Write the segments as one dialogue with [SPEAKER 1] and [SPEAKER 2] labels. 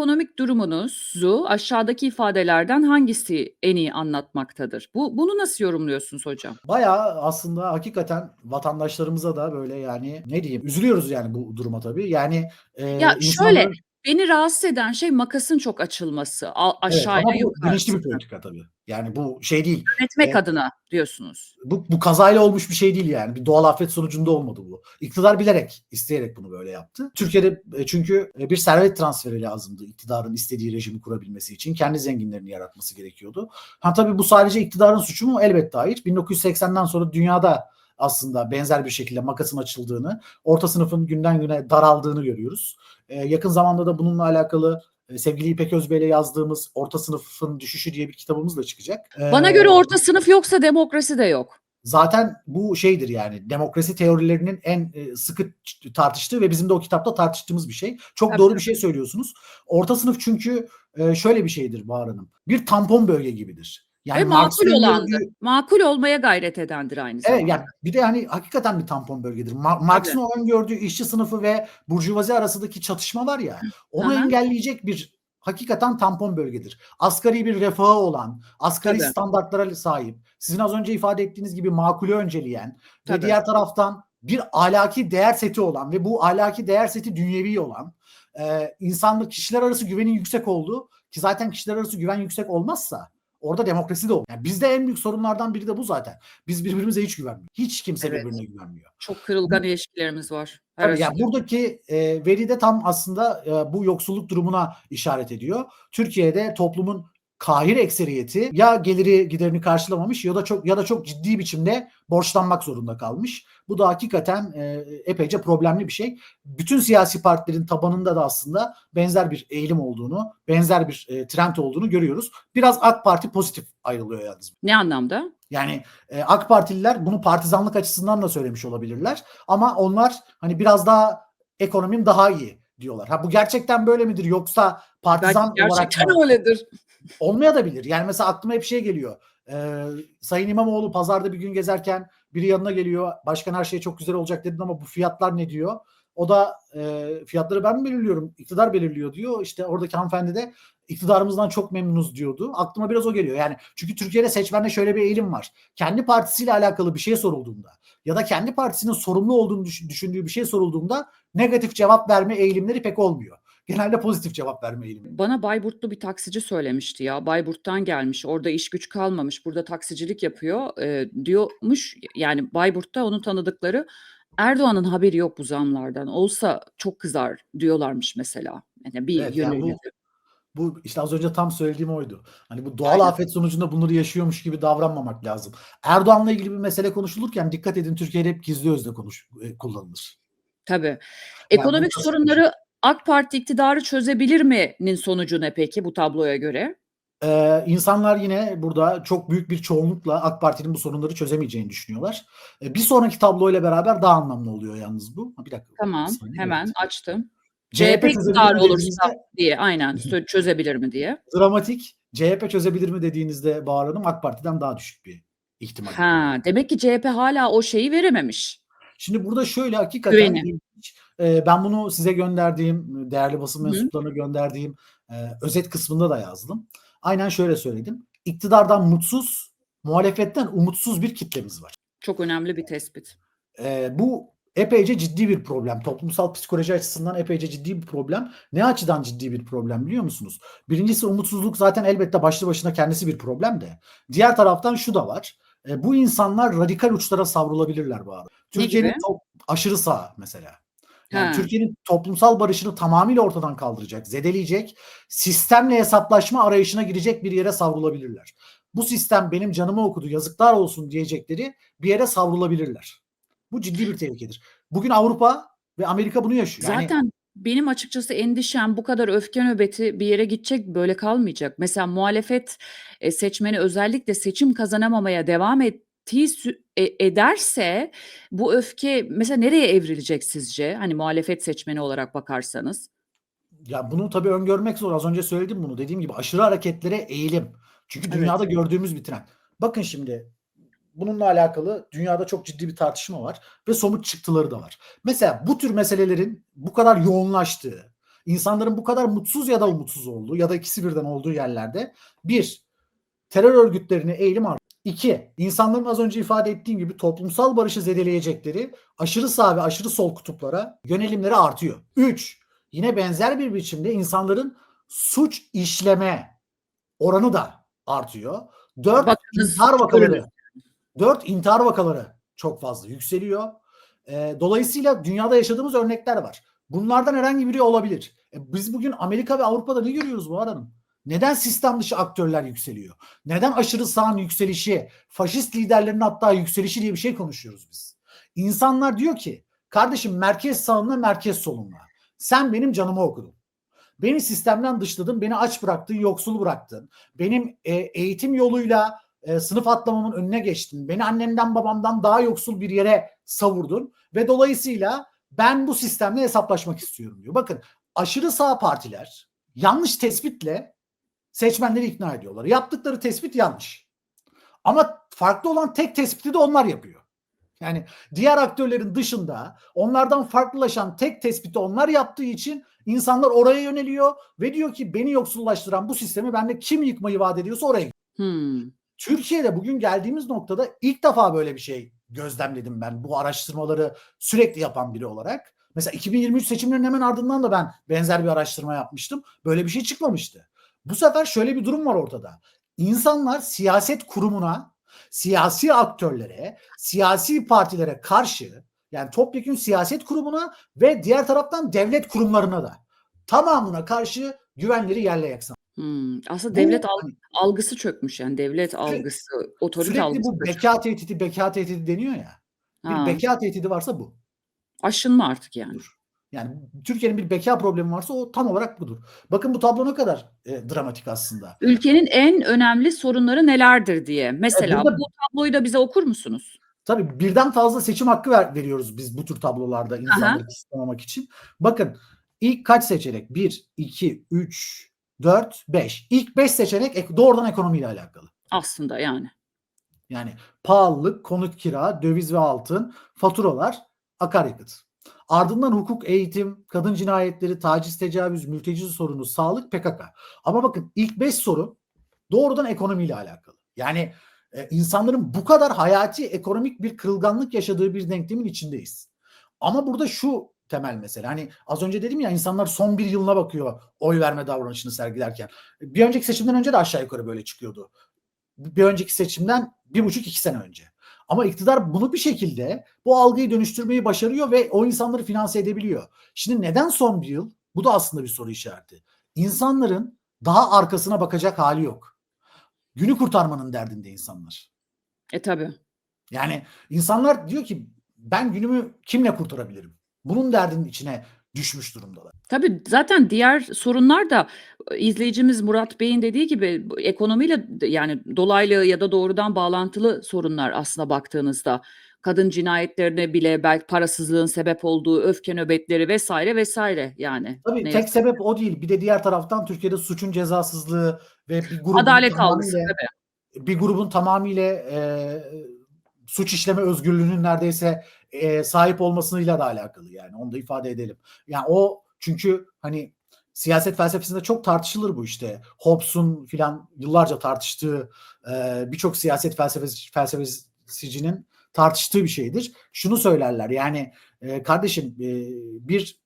[SPEAKER 1] ekonomik durumunuzu aşağıdaki ifadelerden hangisi en iyi anlatmaktadır? Bu bunu nasıl yorumluyorsunuz hocam?
[SPEAKER 2] Bayağı aslında hakikaten vatandaşlarımıza da böyle yani ne diyeyim üzülüyoruz yani bu duruma tabii. Yani e,
[SPEAKER 1] Ya şöyle
[SPEAKER 2] insanların
[SPEAKER 1] beni rahatsız eden şey makasın çok açılması a-
[SPEAKER 2] evet
[SPEAKER 1] aşağıya
[SPEAKER 2] ama bu
[SPEAKER 1] yukarı
[SPEAKER 2] bilinçli bir politika tabii. Yani bu şey değil.
[SPEAKER 1] yönetmek
[SPEAKER 2] E,
[SPEAKER 1] adına diyorsunuz.
[SPEAKER 2] bu, bu kazayla olmuş bir şey değil yani. Bir doğal afet sonucunda olmadı bu. İktidar bilerek, isteyerek bunu böyle yaptı. Türkiye'de e, çünkü e, bir servet transferi lazımdı iktidarın istediği rejimi kurabilmesi için. Kendi zenginlerini yaratması gerekiyordu. Ha tabii bu sadece iktidarın suçu mu? Elbette hayır. 1980'den sonra dünyada aslında benzer bir şekilde makasın açıldığını, orta sınıfın günden güne daraldığını görüyoruz. E, yakın zamanda da bununla alakalı e, sevgili İpek Özbey'le yazdığımız Orta Sınıfın Düşüşü diye bir kitabımız da çıkacak.
[SPEAKER 1] Bana
[SPEAKER 2] E,
[SPEAKER 1] göre orta sınıf yoksa demokrasi de yok.
[SPEAKER 2] Zaten bu şeydir yani demokrasi teorilerinin en e, sıkı tartıştığı ve bizim de o kitapta tartıştığımız bir şey. Çok
[SPEAKER 1] Tabii
[SPEAKER 2] doğru bir şey söylüyorsunuz. Orta sınıf çünkü e, şöyle bir şeydir Bahar Hanım. Bir tampon bölge gibidir.
[SPEAKER 1] Ve
[SPEAKER 2] Yani
[SPEAKER 1] makul
[SPEAKER 2] Marx'ın
[SPEAKER 1] olandır.
[SPEAKER 2] öngördüğü
[SPEAKER 1] Makul olmaya gayret edendir aynı
[SPEAKER 2] Evet
[SPEAKER 1] zamanda.
[SPEAKER 2] yani bir de hani hakikaten bir tampon bölgedir. Ma-. Marx'ın o öngördüğü işçi sınıfı ve burjuvazi arasındaki çatışma var ya onu
[SPEAKER 1] Aha.
[SPEAKER 2] engelleyecek bir hakikaten tampon bölgedir. Asgari bir refahı olan, asgari
[SPEAKER 1] Tabii.
[SPEAKER 2] standartlara sahip, sizin az önce ifade ettiğiniz gibi makulü önceleyen ve
[SPEAKER 1] Tabii.
[SPEAKER 2] diğer taraftan bir ahlaki değer seti olan ve bu ahlaki değer seti dünyevi olan e, insanlık kişiler arası güvenin yüksek olduğu ki zaten kişiler arası güven yüksek olmazsa orada demokrasi de olur. Yani bizde en büyük sorunlardan biri de bu zaten. Biz birbirimize hiç güvenmiyoruz. Hiç kimse
[SPEAKER 1] Evet.
[SPEAKER 2] birbirine güvenmiyor.
[SPEAKER 1] Çok kırılgan ilişkilerimiz var. Her
[SPEAKER 2] Tabii yani buradaki e, veri de tam aslında e, bu yoksulluk durumuna işaret ediyor. Türkiye'de toplumun kahir ekseriyeti ya geliri giderini karşılamamış ya da çok ya da çok ciddi biçimde borçlanmak zorunda kalmış. Bu da hakikaten e, epeyce problemli bir şey. Bütün siyasi partilerin tabanında da aslında benzer bir eğilim olduğunu, benzer bir e, trend olduğunu görüyoruz. Biraz AK Parti pozitif ayrılıyor yalnız.
[SPEAKER 1] Ne anlamda?
[SPEAKER 2] Yani e, AK Partililer bunu partizanlık açısından da söylemiş olabilirler. Ama onlar hani biraz daha ekonomim daha iyi diyorlar. Ha bu gerçekten böyle midir yoksa
[SPEAKER 1] Belki
[SPEAKER 2] partizan olarak
[SPEAKER 1] gerçekten
[SPEAKER 2] mı?
[SPEAKER 1] öyledir.
[SPEAKER 2] olmayabilir. Yani mesela aklıma hep şey geliyor. Ee, Sayın İmamoğlu pazarda bir gün gezerken biri yanına geliyor. Başkan her şey çok güzel olacak dedin ama bu fiyatlar ne diyor? O da e, fiyatları ben mi belirliyorum? İktidar belirliyor diyor. İşte oradaki hanımefendi de iktidarımızdan çok memnunuz diyordu. Aklıma biraz o geliyor. Yani çünkü Türkiye'de seçmende şöyle bir eğilim var. Kendi partisiyle alakalı bir şey sorulduğunda ya da kendi partisinin sorumlu olduğunu düş- düşündüğü bir şey sorulduğunda negatif cevap verme eğilimleri pek olmuyor. Genelde pozitif cevap verme eğilimi.
[SPEAKER 1] Bana Bayburtlu bir taksici söylemişti ya. Bayburt'tan gelmiş. Orada iş güç kalmamış. Burada taksicilik yapıyor. Ee, diyormuş yani Bayburt'ta onun tanıdıkları Erdoğan'ın haberi yok bu zamlardan. Olsa çok kızar diyorlarmış mesela. Yani bir
[SPEAKER 2] Evet yani
[SPEAKER 1] yönüyle.
[SPEAKER 2] bu bu işte az önce tam söylediğim oydu. Hani bu doğal
[SPEAKER 1] Aynen.
[SPEAKER 2] afet sonucunda bunları yaşıyormuş gibi davranmamak lazım. Erdoğan'la ilgili bir mesele konuşulurken dikkat edin Türkiye'de hep gizli özle konuş e, kullanılır.
[SPEAKER 1] Tabii.
[SPEAKER 2] Yani
[SPEAKER 1] Ekonomik
[SPEAKER 2] kasıtlı.
[SPEAKER 1] sorunları AK Parti iktidarı çözebilir mi'nin sonucu ne peki bu tabloya göre?
[SPEAKER 2] Ee, insanlar yine burada çok büyük bir çoğunlukla AK Parti'nin bu sorunları çözemeyeceğini düşünüyorlar. Ee, bir sonraki tabloyla beraber daha anlamlı oluyor yalnız bu. Bir dakika.
[SPEAKER 1] Tamam,
[SPEAKER 2] bir
[SPEAKER 1] hemen açtım.
[SPEAKER 2] CHP mi
[SPEAKER 1] olursa diye aynen çözebilir mi diye.
[SPEAKER 2] dramatik. CHP çözebilir mi dediğinizde Bahar Hanım AK Parti'den daha düşük bir ihtimal.
[SPEAKER 1] Ha, demek ki CHP hala o şeyi verememiş.
[SPEAKER 2] Şimdi burada şöyle hakikaten
[SPEAKER 1] Güveni.
[SPEAKER 2] ben bunu size gönderdiğim, değerli basın mensuplarına gönderdiğim e, özet kısmında da yazdım. Aynen şöyle söyledim. İktidardan mutsuz, muhalefetten umutsuz bir kitlemiz var.
[SPEAKER 1] Çok önemli bir tespit.
[SPEAKER 2] Ee, bu epeyce ciddi bir problem. Toplumsal psikoloji açısından epeyce ciddi bir problem. Ne açıdan ciddi bir problem biliyor musunuz? Birincisi umutsuzluk zaten elbette başlı başına kendisi bir problem de. Diğer taraftan şu da var. E, bu insanlar radikal uçlara savrulabilirler bu arada. Türkiye'nin aşırı sağ mesela. Yani. Türkiye'nin toplumsal barışını tamamıyla ortadan kaldıracak, zedeleyecek, sistemle hesaplaşma arayışına girecek bir yere savrulabilirler. Bu sistem benim canımı okudu, yazıklar olsun diyecekleri bir yere savrulabilirler. Bu ciddi bir tehlikedir. Bugün Avrupa ve Amerika bunu yaşıyor. Yani
[SPEAKER 1] Zaten benim açıkçası endişem bu kadar öfke nöbeti bir yere gidecek böyle kalmayacak. Mesela muhalefet e, seçmeni özellikle seçim kazanamamaya devam ettiği e- ederse bu öfke mesela nereye evrilecek sizce? Hani muhalefet seçmeni olarak bakarsanız.
[SPEAKER 2] ya bunu tabii öngörmek zor. Az önce söyledim bunu. Dediğim gibi aşırı hareketlere eğilim. Çünkü
[SPEAKER 1] Evet.
[SPEAKER 2] dünyada gördüğümüz bir trend. Bakın şimdi bununla alakalı dünyada çok ciddi bir tartışma var ve somut çıktıları da var. Mesela bu tür meselelerin bu kadar yoğunlaştığı insanların bu kadar mutsuz ya da umutsuz olduğu ya da ikisi birden olduğu yerlerde bir, terör örgütlerine eğilim artıyor. İki, insanların az önce ifade ettiğim gibi toplumsal barışı zedeleyecekleri aşırı sağ ve aşırı sol kutuplara yönelimleri artıyor. Üç, yine benzer bir biçimde insanların suç işleme oranı da artıyor. Dört, intihar vakaları. Dört, intihar vakaları çok fazla yükseliyor. Ee, dolayısıyla dünyada yaşadığımız örnekler var. Bunlardan herhangi biri olabilir. E, biz bugün Amerika ve Avrupa'da ne görüyoruz bu aranın? Neden sistem dışı aktörler yükseliyor? Neden aşırı sağın yükselişi, faşist liderlerin hatta yükselişi diye bir şey konuşuyoruz biz. İnsanlar diyor ki, kardeşim merkez sağınla merkez solunla. Sen benim canımı okudun. Beni sistemden dışladın, beni aç bıraktın, yoksul bıraktın. Benim e, eğitim yoluyla e, sınıf atlamamın önüne geçtin. Beni annemden babamdan daha yoksul bir yere savurdun ve dolayısıyla ben bu sistemle hesaplaşmak istiyorum diyor. Bakın aşırı sağ partiler yanlış tespitle seçmenleri ikna ediyorlar. Yaptıkları tespit yanlış. Ama farklı olan tek tespiti de onlar yapıyor. Yani diğer aktörlerin dışında onlardan farklılaşan tek tespiti onlar yaptığı için insanlar oraya yöneliyor ve diyor ki beni yoksullaştıran bu sistemi bende kim yıkmayı vaat ediyorsa oraya
[SPEAKER 1] Hmm.
[SPEAKER 2] Türkiye'de bugün geldiğimiz noktada ilk defa böyle bir şey gözlemledim ben bu araştırmaları sürekli yapan biri olarak. Mesela 2023 seçimlerinin hemen ardından da ben benzer bir araştırma yapmıştım. Böyle bir şey çıkmamıştı. Bu sefer şöyle bir durum var ortada. İnsanlar siyaset kurumuna, siyasi aktörlere, siyasi partilere karşı yani topyekun siyaset kurumuna ve diğer taraftan devlet kurumlarına da tamamına karşı güvenleri yerle yaksan.
[SPEAKER 1] Aslında
[SPEAKER 2] Bu
[SPEAKER 1] devlet
[SPEAKER 2] hani
[SPEAKER 1] algısı çökmüş yani devlet algısı, otorite
[SPEAKER 2] sürekli
[SPEAKER 1] algısı.
[SPEAKER 2] bu
[SPEAKER 1] çökmüş.
[SPEAKER 2] beka tehdidi, beka tehdidi deniyor ya.
[SPEAKER 1] Ha,
[SPEAKER 2] Bir beka tehdidi varsa bu.
[SPEAKER 1] aşınma artık yani.
[SPEAKER 2] budur. Yani Türkiye'nin bir beka problemi varsa o tam olarak budur. Bakın bu tablo ne kadar e, dramatik aslında.
[SPEAKER 1] Ülkenin en önemli sorunları nelerdir diye. Mesela
[SPEAKER 2] burada-
[SPEAKER 1] bu tabloyu da bize okur musunuz?
[SPEAKER 2] Tabii birden fazla seçim hakkı ver, veriyoruz biz bu tür tablolarda insanları kısıtlamamak için. Bakın ilk kaç seçenek? 1, 2, 3, 4, 5. İlk 5 seçenek ek- doğrudan ekonomiyle alakalı.
[SPEAKER 1] Aslında yani.
[SPEAKER 2] Yani pahalılık, konut kira, döviz ve altın, faturalar, akaryakıt. Ardından hukuk, eğitim, kadın cinayetleri, taciz, tecavüz, mülteci sorunu, sağlık, PKK. Ama bakın ilk 5 soru doğrudan ekonomiyle alakalı. Yani e, insanların bu kadar hayati ekonomik bir kırılganlık yaşadığı bir denklemin içindeyiz. Ama burada şu temel mesele. Hani az önce dedim ya insanlar son bir yılına bakıyor oy verme davranışını sergilerken. Bir önceki seçimden önce de aşağı yukarı böyle çıkıyordu bir önceki seçimden bir buçuk iki sene önce. Ama iktidar bunu bir şekilde bu algıyı dönüştürmeyi başarıyor ve o insanları finanse edebiliyor. Şimdi neden son bir yıl? Bu da aslında bir soru işareti. İnsanların daha arkasına bakacak hali yok. Günü kurtarmanın derdinde insanlar.
[SPEAKER 1] E tabii.
[SPEAKER 2] Yani insanlar diyor ki ben günümü kimle kurtarabilirim? Bunun derdinin içine düşmüş durumdalar.
[SPEAKER 1] Tabii zaten diğer sorunlar da izleyicimiz Murat Bey'in dediği gibi ekonomiyle yani dolaylı ya da doğrudan bağlantılı sorunlar aslında baktığınızda. Kadın cinayetlerine bile belki parasızlığın sebep olduğu öfke nöbetleri vesaire vesaire yani.
[SPEAKER 2] Tabii
[SPEAKER 1] Ne
[SPEAKER 2] tek
[SPEAKER 1] yazık.
[SPEAKER 2] sebep o değil. Bir de diğer taraftan Türkiye'de suçun cezasızlığı ve bir grubun
[SPEAKER 1] Adalet algısı
[SPEAKER 2] tamamıyla
[SPEAKER 1] tabii.
[SPEAKER 2] bir grubun tamamıyla e, suç işleme özgürlüğünün neredeyse e, sahip olmasıyla da alakalı yani onu da ifade edelim. Yani o çünkü hani siyaset felsefesinde çok tartışılır bu işte. Hobbes'un filan yıllarca tartıştığı e, birçok siyaset felsefesi, felsefecinin tartıştığı bir şeydir. Şunu söylerler yani e, kardeşim e, bir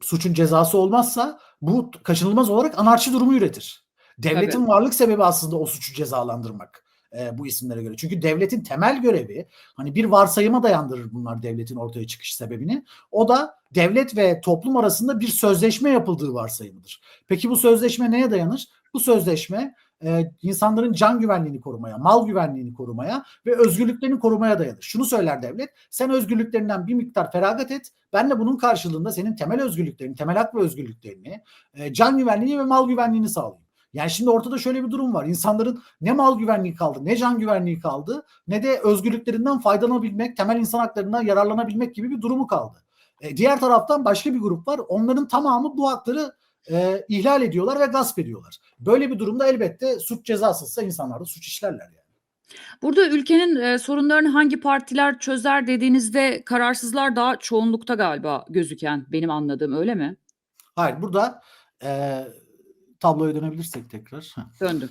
[SPEAKER 2] suçun cezası olmazsa bu kaçınılmaz olarak anarşi durumu üretir. Devletin
[SPEAKER 1] Tabii.
[SPEAKER 2] varlık sebebi aslında o suçu cezalandırmak e, bu isimlere göre. Çünkü devletin temel görevi hani bir varsayıma dayandırır bunlar devletin ortaya çıkış sebebini. O da devlet ve toplum arasında bir sözleşme yapıldığı varsayımıdır. Peki bu sözleşme neye dayanır? Bu sözleşme e, insanların can güvenliğini korumaya, mal güvenliğini korumaya ve özgürlüklerini korumaya dayanır. Şunu söyler devlet, sen özgürlüklerinden bir miktar feragat et, ben de bunun karşılığında senin temel özgürlüklerini, temel hak ve özgürlüklerini, e, can güvenliğini ve mal güvenliğini sağlayayım. Yani şimdi ortada şöyle bir durum var. İnsanların ne mal güvenliği kaldı, ne can güvenliği kaldı, ne de özgürlüklerinden faydalanabilmek, temel insan haklarından yararlanabilmek gibi bir durumu kaldı. E, diğer taraftan başka bir grup var. Onların tamamı bu hakları e, ihlal ediyorlar ve gasp ediyorlar. Böyle bir durumda elbette suç cezasızsa insanlar da suç işlerler yani.
[SPEAKER 1] Burada ülkenin e, sorunlarını hangi partiler çözer dediğinizde kararsızlar daha çoğunlukta galiba gözüken benim anladığım öyle mi?
[SPEAKER 2] Hayır burada e, tabloya dönebilirsek tekrar. Heh.
[SPEAKER 1] Döndüm.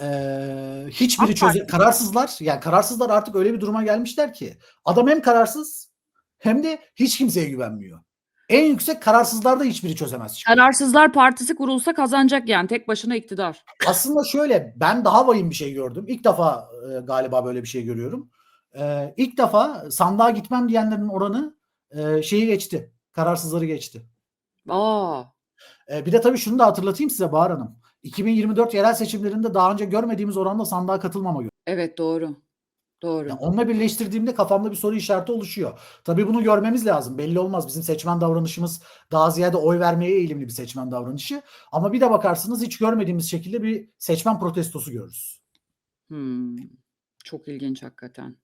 [SPEAKER 2] Eee, hiçbiri çöze kararsızlar yani kararsızlar artık öyle bir duruma gelmişler ki adam hem kararsız hem de hiç kimseye güvenmiyor. En yüksek kararsızlarda hiçbiri çözemez. çıkıyor.
[SPEAKER 1] Kararsızlar Partisi kurulsa kazanacak yani tek başına iktidar.
[SPEAKER 2] Aslında şöyle ben daha vahim bir şey gördüm. İlk defa e, galiba böyle bir şey görüyorum. E, ilk defa sandığa gitmem diyenlerin oranı e, şeyi geçti. Kararsızları geçti.
[SPEAKER 1] Aa,
[SPEAKER 2] E, bir de tabii şunu da hatırlatayım size Bahar Hanım. 2024 yerel seçimlerinde daha önce görmediğimiz oranda sandığa katılmama
[SPEAKER 1] evet doğru. Doğru.
[SPEAKER 2] Yani onunla birleştirdiğimde kafamda bir soru işareti oluşuyor. Tabii bunu görmemiz lazım. Belli olmaz. Bizim seçmen davranışımız daha ziyade oy vermeye eğilimli bir seçmen davranışı. Ama bir de bakarsınız hiç görmediğimiz şekilde bir seçmen protestosu görürüz.
[SPEAKER 1] Hmm, çok ilginç hakikaten.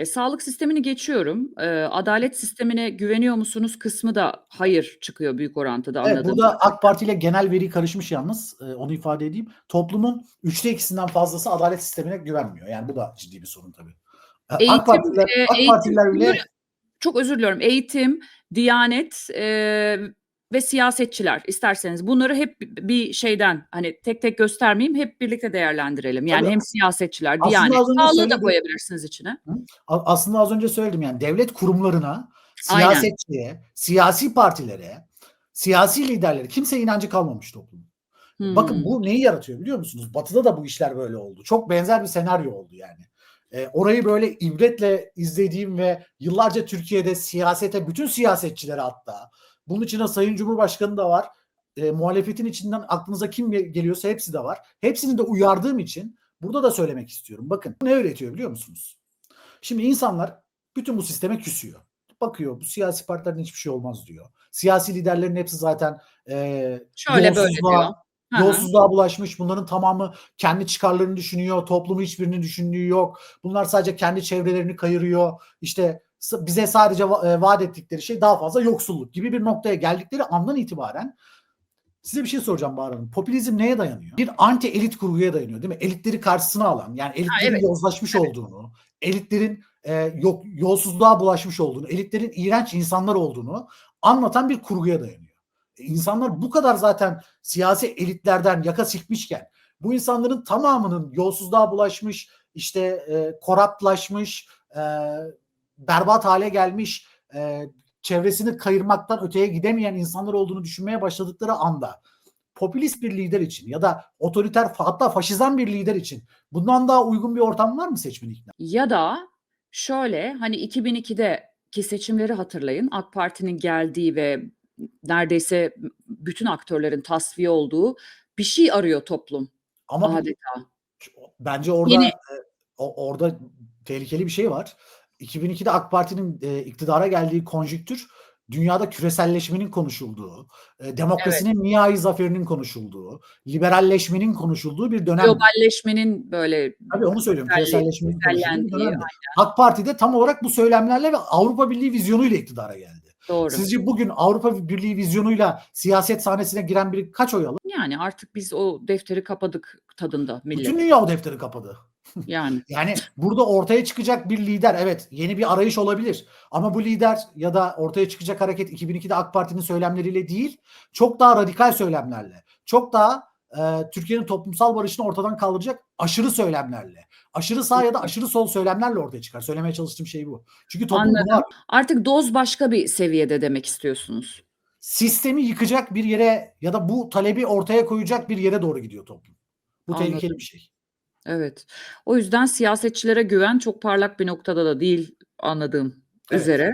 [SPEAKER 1] E, sağlık sistemini geçiyorum. E, adalet sistemine güveniyor musunuz kısmı da hayır çıkıyor büyük orantıda
[SPEAKER 2] Evet,
[SPEAKER 1] anladığım
[SPEAKER 2] burada. AK Parti ile genel veri karışmış yalnız. Ee, onu ifade edeyim. Toplumun üçte ikisinden fazlası adalet sistemine güvenmiyor. Yani bu da ciddi bir sorun tabii.
[SPEAKER 1] Eğitim,
[SPEAKER 2] AK Partililer,
[SPEAKER 1] e,
[SPEAKER 2] AK
[SPEAKER 1] eğitim
[SPEAKER 2] Partililer bile
[SPEAKER 1] bunları çok özür diliyorum. Eğitim, Diyanet e, ve siyasetçiler isterseniz bunları hep bir şeyden hani tek tek göstermeyeyim hep birlikte değerlendirelim. Yani
[SPEAKER 2] Tabii.
[SPEAKER 1] hem siyasetçiler,
[SPEAKER 2] önce
[SPEAKER 1] sağlığı da koyabilirsiniz içine.
[SPEAKER 2] Aslında az önce söyledim yani devlet kurumlarına,
[SPEAKER 1] Aynen.
[SPEAKER 2] siyasetçiye, siyasi partilere, siyasi liderlere kimse inancı kalmamış toplum. Bakın
[SPEAKER 1] Hmm.
[SPEAKER 2] bu neyi yaratıyor biliyor musunuz? Batı'da da bu işler böyle oldu. Çok benzer bir senaryo oldu yani. Ee, orayı böyle ibretle izlediğim ve yıllarca Türkiye'de siyasete, bütün siyasetçilere hatta, bunun içinde Sayın Cumhurbaşkanı da var, e, muhalefetin içinden aklınıza kim ge- geliyorsa hepsi de var. Hepsini de uyardığım için burada da söylemek istiyorum. Bakın ne öğretiyor biliyor musunuz? Şimdi insanlar bütün bu sisteme küsüyor. Bakıyor bu siyasi partilerin hiçbir şey olmaz diyor. Siyasi liderlerin hepsi zaten e,
[SPEAKER 1] Şöyle böyle
[SPEAKER 2] yolsuzluğa-
[SPEAKER 1] diyor. Hı hı.
[SPEAKER 2] Yolsuzluğa bulaşmış. Bunların tamamı kendi çıkarlarını düşünüyor. Toplumu hiçbirini düşündüğü yok. Bunlar sadece kendi çevrelerini kayırıyor. İşte bize sadece e, vaat ettikleri şey daha fazla yoksulluk gibi bir noktaya geldikleri andan itibaren size bir şey soracağım Bahar Hanım. Popülizm neye dayanıyor? Bir anti elit kurguya dayanıyor değil mi? Elitleri karşısına alan yani elitlerin
[SPEAKER 1] evet.
[SPEAKER 2] yozlaşmış olduğunu, elitlerin e, yok, yolsuzluğa bulaşmış olduğunu, elitlerin iğrenç insanlar olduğunu anlatan bir kurguya dayanıyor. E, İnsanlar bu kadar zaten siyasi elitlerden yaka silkmişken bu insanların tamamının yolsuzluğa bulaşmış, işte e, koraptlaşmış, e, berbat hale gelmiş, e, çevresini kayırmaktan öteye gidemeyen insanlar olduğunu düşünmeye başladıkları anda popülist bir lider için ya da otoriter hatta faşizan bir lider için bundan daha uygun bir ortam var mı seçmeni ikna?
[SPEAKER 1] Ya da şöyle hani 2002'deki seçimleri hatırlayın. AK Parti'nin geldiği ve neredeyse bütün aktörlerin tasfiye olduğu bir şey arıyor toplum
[SPEAKER 2] Ama
[SPEAKER 1] adeta.
[SPEAKER 2] bence orada e, o- orada tehlikeli bir şey var. 2002'de AK Parti'nin e, iktidara geldiği konjüktür dünyada küreselleşmenin konuşulduğu, e, demokrasinin nihai zaferinin konuşulduğu, liberalleşmenin konuşulduğu bir dönem.
[SPEAKER 1] Globalleşmenin böyle
[SPEAKER 2] Tabii onu söylüyorum. Küreselleşmenin konuşulduğu dönemdi. AK Parti de tam olarak bu söylemlerle ve Avrupa Birliği vizyonuyla iktidara geldi.
[SPEAKER 1] doğru.
[SPEAKER 2] Sizce bugün Avrupa Birliği vizyonuyla siyaset sahnesine giren biri kaç oy alır?
[SPEAKER 1] Yani artık biz o defteri kapadık tadında millet.
[SPEAKER 2] Bütün dünya o defteri kapadı.
[SPEAKER 1] Yani
[SPEAKER 2] Yani burada ortaya çıkacak bir lider evet yeni bir arayış olabilir. Ama bu lider ya da ortaya çıkacak hareket 2002'de AK Parti'nin söylemleriyle değil çok daha radikal söylemlerle çok daha e, Türkiye'nin toplumsal barışını ortadan kaldıracak aşırı söylemlerle aşırı sağ ya da aşırı sol söylemlerle ortaya çıkar. Söylemeye çalıştığım şey bu. Çünkü toplum buna
[SPEAKER 1] artık doz başka bir seviyede demek istiyorsunuz.
[SPEAKER 2] sistemi yıkacak bir yere ya da bu talebi ortaya koyacak bir yere doğru gidiyor toplum. Bu
[SPEAKER 1] Anladım.
[SPEAKER 2] tehlikeli bir şey.
[SPEAKER 1] Evet. O yüzden siyasetçilere güven çok parlak bir noktada da değil anladığım
[SPEAKER 2] Evet,
[SPEAKER 1] üzere.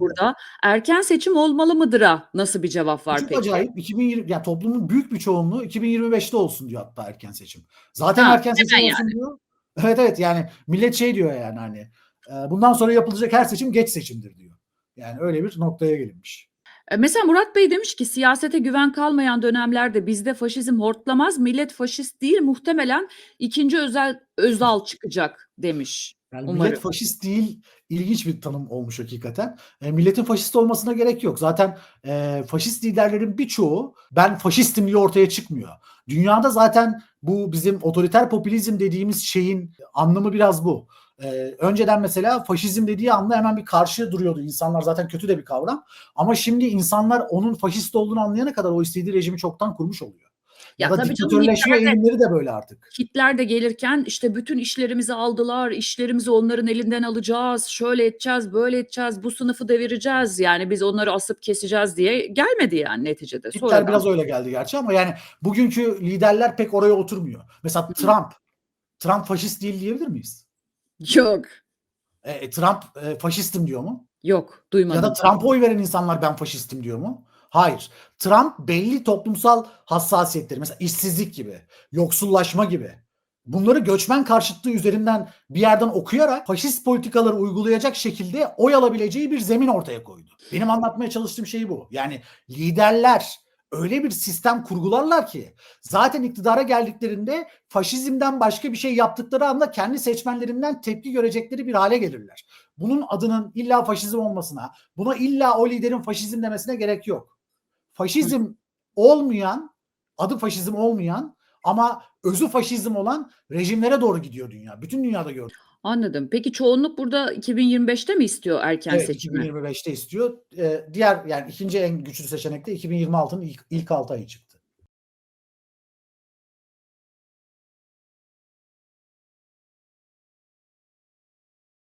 [SPEAKER 1] Burada erken seçim olmalı mıdır'a nasıl bir cevap var
[SPEAKER 2] Çok
[SPEAKER 1] peki?
[SPEAKER 2] acayip. 2020 yani toplumun büyük bir çoğunluğu 2025'te olsun diyor hatta erken seçim. Zaten
[SPEAKER 1] Ha,
[SPEAKER 2] erken seçim olsun diyor. Evet evet yani millet şey diyor yani hani e, bundan sonra yapılacak her seçim geç seçimdir diyor. Yani öyle bir noktaya gelinmiş.
[SPEAKER 1] E, Mesela Murat Bey demiş ki siyasete güven kalmayan dönemlerde bizde faşizm hortlamaz, millet faşist değil muhtemelen ikinci özel Özal çıkacak demiş.
[SPEAKER 2] Yani
[SPEAKER 1] Umarım.
[SPEAKER 2] millet faşist değil ilginç bir tanım olmuş hakikaten. E, milletin faşist olmasına gerek yok. Zaten e, faşist liderlerin birçoğu ben faşistim diye ortaya çıkmıyor. Dünyada zaten bu bizim otoriter popülizm dediğimiz şeyin anlamı biraz bu. Ee, önceden mesela faşizm dediği anda hemen bir karşı duruyordu. İnsanlar zaten kötü de bir kavram. Ama şimdi insanlar onun faşist olduğunu anlayana kadar o istediği rejimi çoktan kurmuş oluyor. Ya,
[SPEAKER 1] Ya tabii
[SPEAKER 2] diktatörleşme eğilimleri de böyle artık.
[SPEAKER 1] Hitler de gelirken işte bütün işlerimizi aldılar, işlerimizi onların elinden alacağız, şöyle edeceğiz, böyle edeceğiz, bu sınıfı devireceğiz. Yani biz onları asıp keseceğiz diye gelmedi yani neticede.
[SPEAKER 2] Hitler
[SPEAKER 1] Sonradan
[SPEAKER 2] biraz öyle geldi gerçi ama yani bugünkü liderler pek oraya oturmuyor. Mesela Trump. Trump faşist değil diyebilir miyiz?
[SPEAKER 1] yok,
[SPEAKER 2] E, Trump e, faşistim diyor mu?
[SPEAKER 1] yok duymadım.
[SPEAKER 2] Ya da Trump'a oy veren insanlar ben faşistim diyor mu? Hayır. Trump belli toplumsal hassasiyetleri mesela işsizlik gibi, yoksullaşma gibi bunları göçmen karşıtlığı üzerinden bir yerden okuyarak faşist politikaları uygulayacak şekilde oy alabileceği bir zemin ortaya koydu. Benim anlatmaya çalıştığım şey bu. Yani liderler öyle bir sistem kurgularlar ki zaten iktidara geldiklerinde faşizmden başka bir şey yaptıkları anda kendi seçmenlerinden tepki görecekleri bir hale gelirler. Bunun adının illa faşizm olmasına, buna illa o liderin faşizm demesine gerek yok. Faşizm olmayan, adı faşizm olmayan ama özü faşizm olan rejimlere doğru gidiyor dünya. Bütün dünyada gördük.
[SPEAKER 1] Anladım. Peki çoğunluk burada 2025'te mi istiyor erken
[SPEAKER 2] Evet,
[SPEAKER 1] seçimi?
[SPEAKER 2] 2025'te istiyor. Ee, diğer yani ikinci en güçlü seçenek de 2026'nın ilk, ilk 6 ay için.